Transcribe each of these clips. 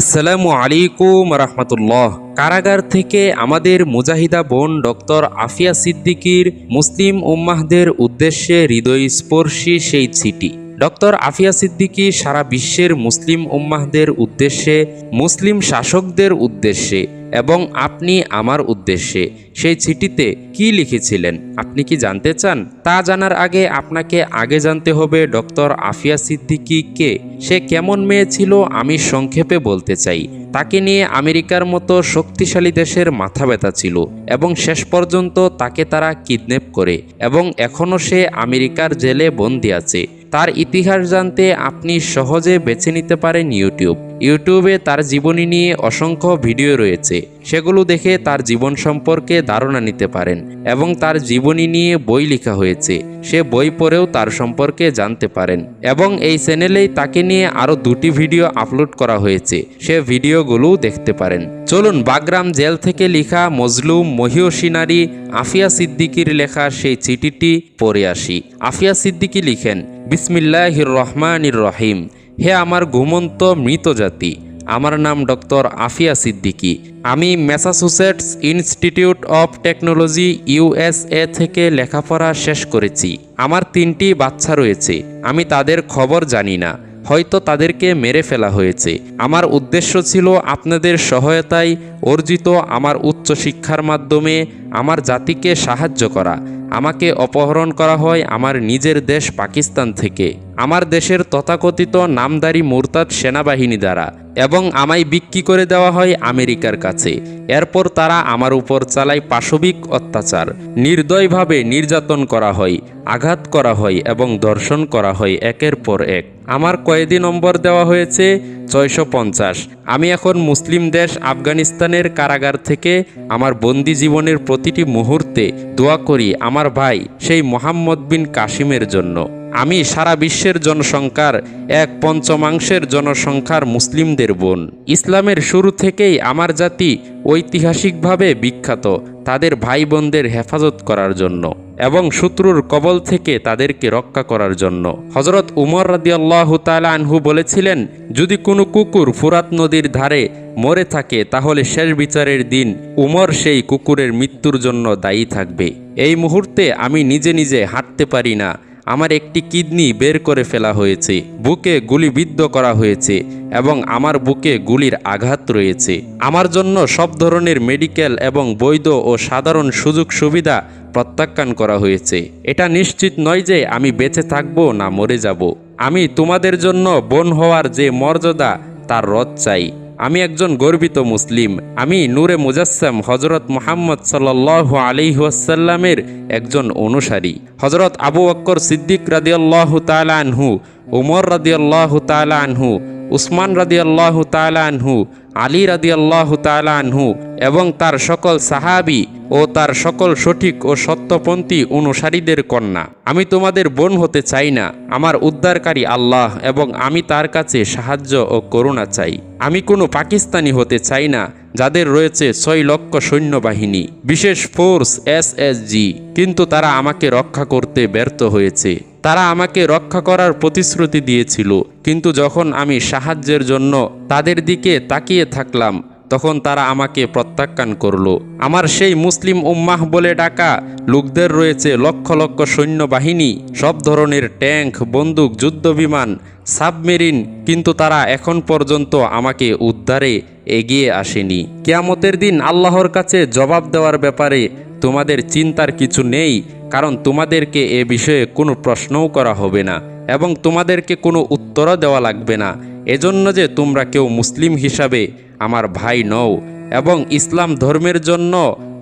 আসসালামু আলাইকুম রহমতুল্লাহ। কারাগার থেকে আমাদের মুজাহিদা বোন ডক্টর আফিয়া সিদ্দিকির মুসলিম উম্মাহদের উদ্দেশ্যে হৃদয়স্পর্শী সেই চিঠি। ডক্টর আফিয়া সিদ্দিকী সারা বিশ্বের মুসলিম উম্মাহদের উদ্দেশ্যে, মুসলিম শাসকদের উদ্দেশ্যে এবং আপনি আমার উদ্দেশ্যে সেই চিঠিতে কি লিখেছিলেন? আপনি কি জানতে চান? তা জানার আগে আপনাকে আগে জানতে হবে ডক্টর আফিয়া সিদ্দিকী কে। সে কেমন মেয়ে ছিল আমি সংক্ষেপে বলতে চাই। তাকে নিয়ে আমেরিকার মতো শক্তিশালী দেশের মাথা ব্যথা ছিল এবং শেষ পর্যন্ত তাকে তারা কিডন্যাপ করে এবং এখনও সে আমেরিকার জেলে বন্দি আছে। তার ইতিহাস জানতে আপনি সহজে বেছে নিতে পারেন ইউটিউব। ইউটিউবে তার জীবনী নিয়ে অসংখ্য ভিডিও রয়েছে। সেগুলো দেখে তার জীবন সম্পর্কে ধারণা নিতে পারেন এবং তার জীবনী নিয়ে বই লেখা হয়েছে। সে বই পড়েও তার সম্পর্কে জানতে পারেন এবং এই চ্যানেলেই তাকে নিয়ে আরও দুটি ভিডিও আপলোড করা হয়েছে। সে ভিডিওগুলোও দেখতে পারেন। চলুন বাগরাম জেল থেকে লেখা মজলুম মহিয়সী নারী আফিয়া সিদ্দিকির লেখা সেই চিঠিটি পড়ে আসি। আফিয়া সিদ্দিকি লিখেন, বিসমিল্লাহির রহমানির রহিম। হে আমার ঘুমন্ত মৃত জাতি, আমার নাম ডক্টর আফিয়া সিদ্দিকি। আমি Massachusetts Institute of Technology USA থেকে লেখাপড়া শেষ করেছি। আমার তিনটি বাচ্চা রয়েছে, আমি তাদের খবর জানি না, হয়তো তাদেরকে মেরে ফেলা হয়েছে। আমার উদ্দেশ্য ছিল আপনাদের সহায়তায় অর্জিত আমার উচ্চশিক্ষার মাধ্যমে আমার জাতিকে সাহায্য করা। আমাকে অপহরণ করা হয় আমার নিজের দেশ পাকিস্তান থেকে। আমার দেশের তথাকথিত নামদারি মুরতাদ সেনাবাহিনী দ্বারা এবং আমায় বিক্রি করে দেওয়া হয় আমেরিকার কাছে। এরপর তারা আমার উপর চালায় পাশবিক অত্যাচার, নির্দয়ভাবে নির্যাতন করা হয়, আঘাত করা হয় এবং দর্শন করা হয় একের পর এক। আমার কয়েদি নম্বর দেওয়া হয়েছে ছয়শো পঞ্চাশ। আমি এখন মুসলিম দেশ আফগানিস্তানের কারাগার থেকে আমার বন্দি জীবনের প্রতিটি মুহূর্তে দোয়া করি আমার ভাই, সেই মোহাম্মদ বিন কাশিমের জন্য। আমি সারা বিশ্বের জনসংখ্যার এক পঞ্চমাংশের জনসংখ্যার মুসলিমদের বোন। ইসলামের শুরু থেকেই আমার জাতি ঐতিহাসিকভাবে বিখ্যাত তাদের ভাই বোনদের হেফাজত করার জন্য এবং শত্রুর কবল থেকে তাদেরকে রক্ষা করার জন্য। হজরত উমর রাদিয়াল্লাহ তালা আনহু বলেছিলেন, যদি কোনো কুকুর ফুরাত নদীর ধারে মরে থাকে, তাহলে শেষ বিচারের দিন উমর সেই কুকুরের মৃত্যুর জন্য দায়ী থাকবে। এই মুহূর্তে আমি নিজে নিজে হাঁটতে পারি না আমার একটি কিডনি বের করে ফেলা হয়েছে, বুকে গুলিবিদ্ধ করা হয়েছে এবং আমার বুকে গুলির আঘাত রয়েছে। আমার জন্য সব ধরনের মেডিকেল এবং বৈধ ও সাধারণ সুযোগ সুবিধা প্রত্যাখ্যান করা হয়েছে। এটা নিশ্চিত নয় যে আমি বেঁচে থাকব না মরে যাব। আমি তোমাদের জন্য বোন হওয়ার যে মর্যাদা, তার রদ চাই। আমি একজন গর্বিত মুসলিম। আমি নূরে মুজাসম হজরত মোহাম্মদ সাল্লাহ আলিহাসাল্লামের একজন অনুসারী। হজরত আবু অক্কর সিদ্দিক রাদিয়াল্লাহ তালা আনহু, উমর রাদিয়াল্লাহ তালা আনহু উসমান রাদিয়াল্লাহ তালা আনহু, আলী রাদিয়াল্লাহ তালা আনহু এবং তার সকল সাহাবি ও তার সকল সঠিক ও সত্যপন্থী অনুসারীদের কন্যা। আমি তোমাদের বোন হতে চাই না, আমার উদ্ধারকারী আল্লাহ এবং আমি তার কাছে সাহায্য ও করুণা চাই। আমি কোনো পাকিস্তানি হতে চাই না, যাদের রয়েছে ছয় লক্ষ সৈন্যবাহিনী, বিশেষ ফোর্স এসএসজি কিন্তু তারা আমাকে রক্ষা করতে ব্যর্থ হয়েছে। তারা আমাকে রক্ষা করার প্রতিশ্রুতি দিয়েছিল। কিন্তু যখন আমি সাহায্যের জন্য তাদের দিকে তাকিয়ে থাকলাম, তখন তারা আমাকে প্রত্যাখ্যান করল। আমার সেই মুসলিম উম্মাহ বলে ডাকা লোকদের রয়েছে লক্ষ লক্ষ সৈন্যবাহিনী, সব ধরনের ট্যাঙ্ক, বন্দুক, যুদ্ধবিমান, সাবমেরিন, কিন্তু তারা এখন পর্যন্ত আমাকে উদ্ধারে এগিয়ে আসেনি। কেয়ামতের দিন আল্লাহর কাছে জবাব দেওয়ার ব্যাপারে তোমাদের চিন্তার কিছু নেই, কারণ তোমাদেরকে এ বিষয়ে কোনো প্রশ্নও করা হবে না, এবং তোমাদেরকে কোনো উত্তরও দেওয়া লাগবে না। এজন্য যে তোমরা কেউ মুসলিম হিসাবে আমার ভাই নও, এবং ইসলাম ধর্মের জন্য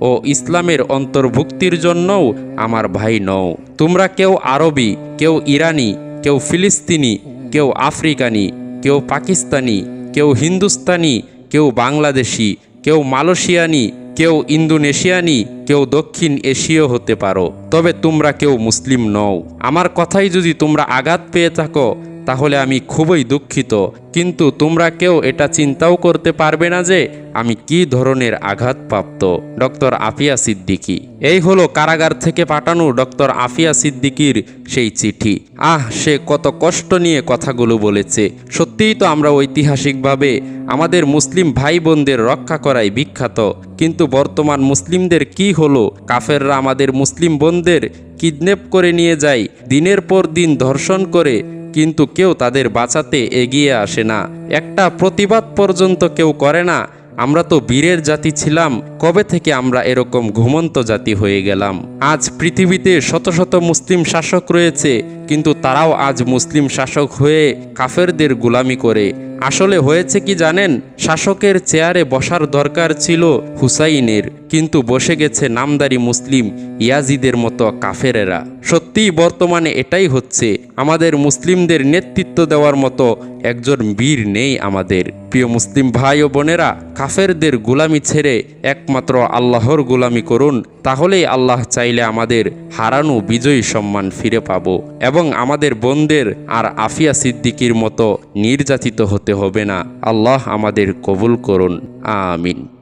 ও ইসলামের অন্তর্ভুক্তির জন্যও আমার ভাই নও। তোমরা কেউ আরবি, কেউ ইরানি, কেউ ফিলিস্তিনি, কেউ আফ্রিকানি, কেউ পাকিস্তানি, কেউ হিন্দুস্তানি, কেউ বাংলাদেশি, কেউ মালয়েশিয়ানি কেউ ইন্দোনেশিয়ানি, কেউ দক্ষিণ এশীয় হতে পারো। তবে তোমরা কেউ মুসলিম নও। আমার কথাই যদি তোমরা আঘাত পেয়ে থাকো তাহলে আমি খুবই দুঃখিত। কিন্তু তোমরা কেউ এটা চিন্তাও করতে পারবে না যে আমি কি ধরনের আঘাতপ্রাপ্ত। ডক্টর আফিয়া সিদ্দিকী। এই হলো কারাগার থেকে পাঠানো ডক্টর আফিয়া সিদ্দিকির সেই চিঠি। আহ, সে কত কষ্ট নিয়ে কথাগুলো বলেছে। সত্যিই তো আমরা ঐতিহাসিকভাবে আমাদের মুসলিম ভাই বোনদের রক্ষা করাই বিখ্যাত। কিন্তু বর্তমান মুসলিমদের কি হলো? কাফেররা আমাদের মুসলিম বোনদের কিডন্যাপ করে নিয়ে যায়, দিনের পর দিন ধর্ষণ করে কিন্তু কেউ তাদের বাঁচাতে এগিয়ে আসে না। একটা প্রতিবাদ পর্যন্ত কেউ করে না। আমরা তো বীরের জাতি ছিলাম, কবে থেকে আমরা এরকম ঘুমন্ত জাতি হয়ে গেলাম? আজ পৃথিবীতে শত শত মুসলিম শাসক রয়েছে কিন্তু তারাও আজ মুসলিম শাসক হয়ে কাফেরদের গোলামি করে। আসলে হয়েছে কি জানেন? শাসকের চেয়ারে বসার দরকার ছিল হুসাইনের, কিন্তু বসে গেছে নামদারি মুসলিম ইয়াজিদের মতো কাফেরেরা। সত্যিই বর্তমানে এটাই হচ্ছে, আমাদের মুসলিমদের নেতৃত্ব দেওয়ার মতো একজন বীর নেই আমাদের। প্রিয় মুসলিম ভাই ও বোনেরা, কাফেরদের গোলামি ছেড়ে একমাত্র আল্লাহর গোলামি করুন, তাহলেই আল্লাহ চাইলে আমাদের হারানো বিজয়ী সম্মান ফিরে পাব। এবং আমাদের বোনদের আর আফিয়া সিদ্দিকির মতো নির্যাতিত হতে হবে না। আল্লাহ আমাদের কবুল করুন। আমিন।